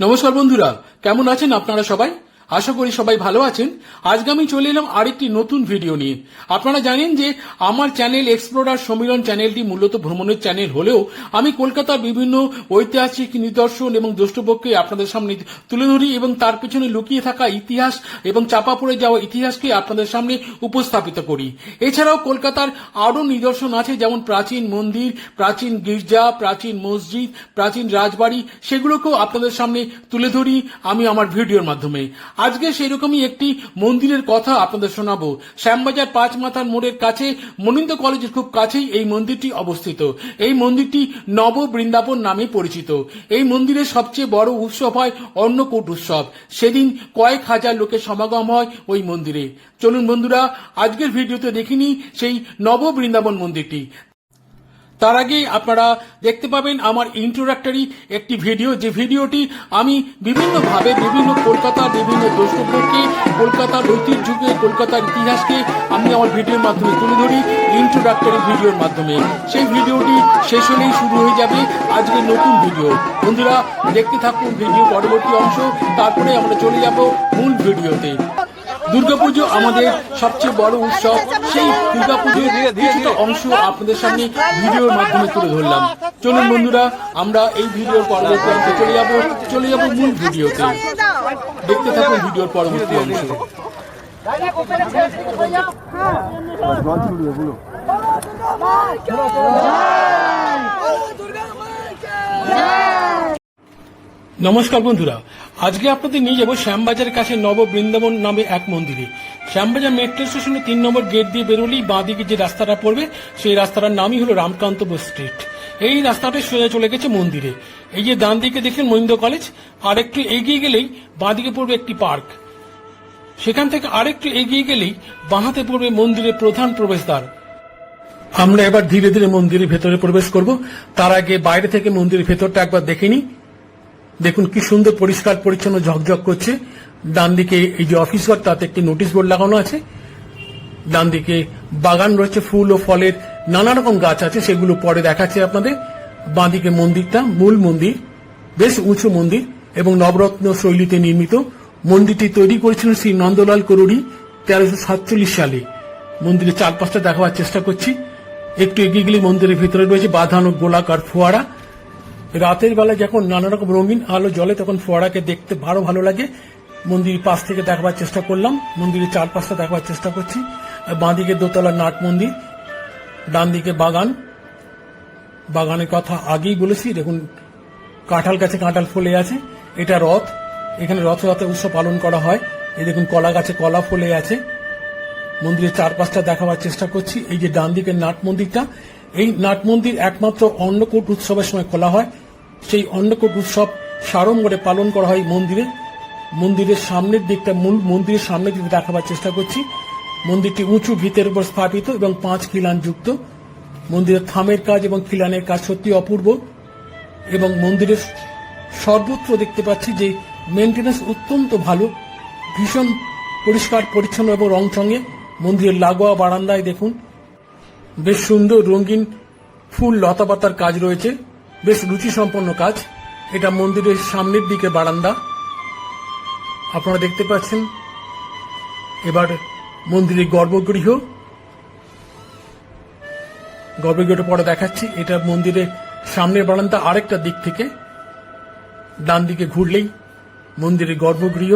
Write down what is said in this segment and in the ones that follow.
নমস্কার বন্ধুরা কেমন আছেন আপনারা সবাই? আশা করি সবাই ভালো আছেন। আজকে আমি চলে এলাম আরেকটি নতুন ভিডিও নিয়ে। আপনারা জানেন যে আমার চ্যানেল এক্সপ্লোরার সম্মিলন চ্যানেলটি মূলত ভ্রমণের চ্যানেল হলেও আমি কলকাতার বিভিন্ন ঐতিহাসিক নিদর্শন এবং দ্রষ্টব্যকে আপনাদের সামনে তুলে ধরি এবং তার পেছনে লুকিয়ে থাকা ইতিহাস এবং চাপা পড়ে যাওয়া ইতিহাসকে আপনাদের সামনে উপস্থাপিত করি। এছাড়াও কলকাতার আরও নিদর্শন আছে যেমন প্রাচীন মন্দির, প্রাচীন গির্জা, প্রাচীন মসজিদ, প্রাচীন রাজবাড়ি, সেগুলোকেও আপনাদের সামনে তুলে ধরি আমি আমার ভিডিওর মাধ্যমে। আজকে সেরকমই একটি মন্দিরের কথা আপনাদের শোনাবো। শ্যামবাজার পাঁচ মাথার মোড়ের কাছে, মনিন্দ কলেজের খুব কাছেই এই মন্দিরটি অবস্থিত। এই মন্দিরটি নব বৃন্দাবন নামে পরিচিত। এই মন্দিরের সবচেয়ে বড় উৎসব হয় অন্নকূট উৎসব। সেদিন কয়েক হাজার লোকের সমাগম হয় ওই মন্দিরে। চলুন বন্ধুরা, আজকের ভিডিওতে দেখিনি সেই নব বৃন্দাবন মন্দিরটি। তার আগে আপনারা দেখতে পাবেন আমার ইন্ট্রোডাক্টরি একটি ভিডিও যে ভিডিওটি আমি বিভিন্নভাবে বিভিন্ন কলকাতার বিভিন্ন দ্রষ্টব্যকে কলকাতার ঐতিহ্যকে, কলকাতার ইতিহাসকে আমি আমার ভিডিওর মাধ্যমে তুলে ধরি ইন্ট্রোডাক্টরি ভিডিওর মাধ্যমে। সেই ভিডিওটি শেষ হলেই শুরু হয়ে যাবে আজকের নতুন ভিডিও বন্ধুরা, দেখতে থাকুন ভিডিও পরবর্তী অংশ, তারপরে আমরা চলে যাব মূল ভিডিওতে দুর্গাপুজো আমাদের সবচেয়ে বড় উৎসব সেই দুর্গাপুজোর কিছুটা অংশ আপনাদের সামনে ভিডিওর মাধ্যমে তুলে ধরলাম চলুন বন্ধুরা আমরা এই ভিডিওর পরবর্তী অংশে চলে যাব চলে যাব মূল ভিডিওতে দেখতে থাকুন ভিডিওর পরবর্তী অংশ নমস্কার বন্ধুরা। আজকে আপনাদের নিয়ে যাব শ্যামবাজারের কাছে নব বৃন্দাবন নামে এক মন্দিরে। শ্যামবাজার মেট্রো স্টেশনে তিন নম্বর গেট দিয়ে বেরোলেই বাঁ দিকে যে রাস্তাটা পড়বে, সেই রাস্তাটার নামই হলো রামকান্তপুর স্ট্রিট। এই রাস্তাটা সোজা চলে গেছে মন্দিরে। এই যে ডান দিকে দেখলেন মহিন্দ্র কলেজ আর একটু এগিয়ে গেলেই বাঁ দিকে পড়বে একটি পার্ক। সেখান থেকে আরেকটু এগিয়ে গেলেই বাঁহাতে পড়বে মন্দিরের প্রধান প্রবেশদ্বার। আমরা এবার ধীরে ধীরে মন্দিরের ভেতরে প্রবেশ করব। তার আগে বাইরে থেকে মন্দিরের ভেতরটা একবার দেখে নিই। দেখুন কি সুন্দর পরিষ্কার, পরিচ্ছন্ন ঝকঝক করছে। ডান দিকে এই যে অফিস ঘর, তাতে একটি নোটিশ বোর্ড লাগানো আছে। ডান দিকে বাগান রয়েছে, ফুল ও ফলের নানা রকম গাছ আছে, সেগুলো পরে দেখাচ্ছে আপনাদের। বাঁদিকে মন্দিরটা, মূল মন্দির, বেশ উঁচু মন্দির এবং নবরত্ন শৈলীতে নির্মিত। মন্দিরটি তৈরি করেছিলেন শ্রী নন্দলাল করুড়ি তেরোশো সাতচল্লিশ সালে। মন্দিরের চারপাশটা দেখাবার চেষ্টা করছি। একটু এগিয়ে গেলে মন্দিরের ভিতরে রয়েছে বাঁধানো গোলাকার ফোয়ারা। রাতের বেলা যখন নানা রকম রঙিন আলো জলে তখন ফোয়ারাকে দেখতে আরও ভালো লাগে। মন্দির পাশ থেকে দেখবার চেষ্টা করলাম। মন্দিরের চারপাশটা দেখাবার চেষ্টা করছি। বাঁদিকে দোতলা নাট মন্দির ডান দিকে বাগান। বাগানের কথা আগেই বলেছি, দেখুন, কাঁঠাল গাছে কাঁঠাল ফলে আছে, এটা রথ। এখানে রথযাত্রা উৎসব পালন করা হয়। এই দেখুন, কলা গাছে কলা ফলে আছে। মন্দিরের চারপাশটা দেখাবার চেষ্টা করছি। এই যে ডান দিকের নাট মন্দিরটা এই নাট মন্দির একমাত্র অন্নকূট উৎসবের সময় খোলা হয়। সেই অন্নকূট উৎসব সাড়ম্বরে পালন করা হয় মন্দিরে। মন্দিরের সামনের দিকটা মূল, মন্দিরের সামনের দিকে দেখাবার চেষ্টা করছি। মন্দিরটি উঁচু ভিতের উপর স্থাপিত এবং পাঁচ খিলান যুক্ত। মন্দিরের থামের কাজ এবং খিলানের কাজ সত্যি অপূর্ব এবং মন্দিরের সর্বত্র দেখতে পাচ্ছি যে মেনটেন্যান্স অত্যন্ত ভালো, ভীষণ পরিষ্কার, পরিচ্ছন্ন এবং রংচঙে মন্দিরের লাগোয়া বারান্দায় দেখুন বেশ সুন্দর রঙিন ফুল লতাপাতার কাজ রয়েছে, বেশ রুচিসম্পন্ন কাজ। এটা মন্দিরের সামনের দিকে বারান্দা। আপনারা দেখতে পাচ্ছেন, এবার মন্দিরের গর্ভগৃহ। গর্ভগৃহটা পরে দেখাচ্ছি, এটা মন্দিরের সামনের বারান্দা আরেকটা দিক থেকে। ডান দিকে ঘুরলেই মন্দিরের গর্ভগৃহ।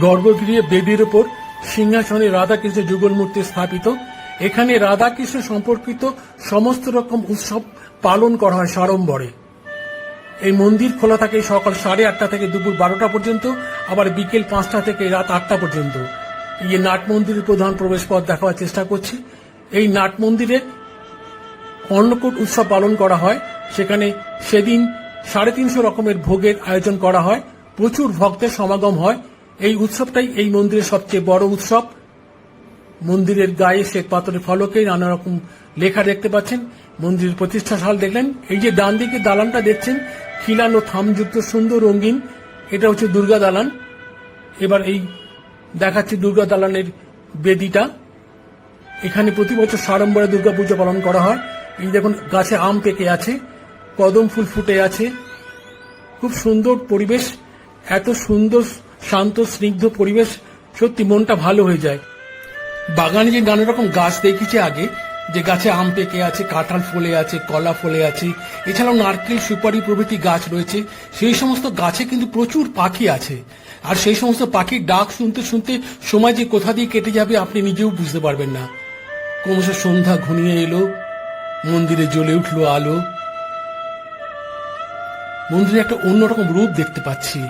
গর্ভগৃহে বেদির উপর সিংহাসনে রাধাকৃষ্ণ যুগল মূর্তি স্থাপিত। এখানে রাধাকৃষ্ণ সম্পর্কিত সমস্ত রকম উৎসব পালন করা হয় সাড়ম্বরে। এই মন্দির খোলা থাকে সকাল সাড়ে আটটা থেকে দুপুর বারোটা পর্যন্ত, আবার বিকেল পাঁচটা থেকে রাত আটটা পর্যন্ত। এই নাট মন্দিরের প্রধান প্রবেশ পথ দেখাবার চেষ্টা করছি। এই নাট মন্দিরে অন্নকূট উৎসব পালন করা হয়। সেখানে সেদিন সাড়ে তিনশো রকমের ভোগের আয়োজন করা হয়। প্রচুর ভক্তের সমাগম হয়। এই উৎসবটাই এই মন্দিরের সবচেয়ে বড় উৎসব। মন্দিরের গায়ে শ্বেত পাথরের ফলকে নানা রকম লেখা দেখতে পাচ্ছেন। মন্দিরের প্রতিষ্ঠা সাল দেখলেন। এই যে ডান দিকে দালানটা দেখছেন, খিলান ও থামযুক্ত সুন্দর রঙিন। এটা হচ্ছে দুর্গা দালান। এবার এই দেখাচ্ছি দুর্গা দালানের বেদিটা। এখানে প্রতি বছর সাড়ম্বরে দুর্গাপুজো পালন করা হয়। এই দেখুন, গাছে আম পেকে আছে, কদম ফুল ফুটে আছে। খুব সুন্দর পরিবেশ। এত সুন্দর শান্ত, স্নিগ্ধ পরিবেশ সত্যি মনটা ভালো হয়ে যায়। বাগানে যে নানা রকম গাছ দেখেছি আগে, যে গাছে আম পেকে আছে, কাঁঠাল ফলে আছে, কলা ফলে আছে, এছাড়াও নারকেল, সুপারি প্রভৃতি গাছ রয়েছে, সেই সমস্ত গাছে কিন্তু প্রচুর পাখি আছে। আর সেই সমস্ত পাখির ডাক শুনতে শুনতে সময় যে কোথা দিয়ে কেটে যাবে আপনি নিজেও বুঝতে পারবেন না। ক্রমশ সন্ধ্যা ঘনিয়ে এলো, মন্দিরে জ্বলে উঠল আলো। মন্দিরে একটা অন্যরকম রূপ দেখতে পাচ্ছি।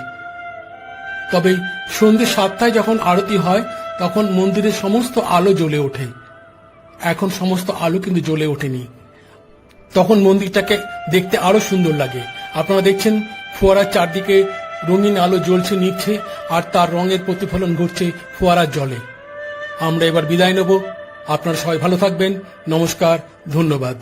তবে সন্ধ্যে সাতটায় যখন আরতি হয়, তখন মন্দিরের সমস্ত আলো জ্বলে ওঠে। এখন সমস্ত আলো কিন্তু জ্বলে ওঠেনি। তখন মন্দিরটাকে দেখতে আরও সুন্দর লাগে। আপনারা দেখছেন, ফোয়ারার চারদিকে রঙিন আলো জ্বলছে, নিচ্ছে, আর তার রঙের প্রতিফলন ঘটছে ফোয়ারার জলে। আমরা এবার বিদায় নেব। আপনারা সবাই ভালো থাকবেন। নমস্কার, ধন্যবাদ।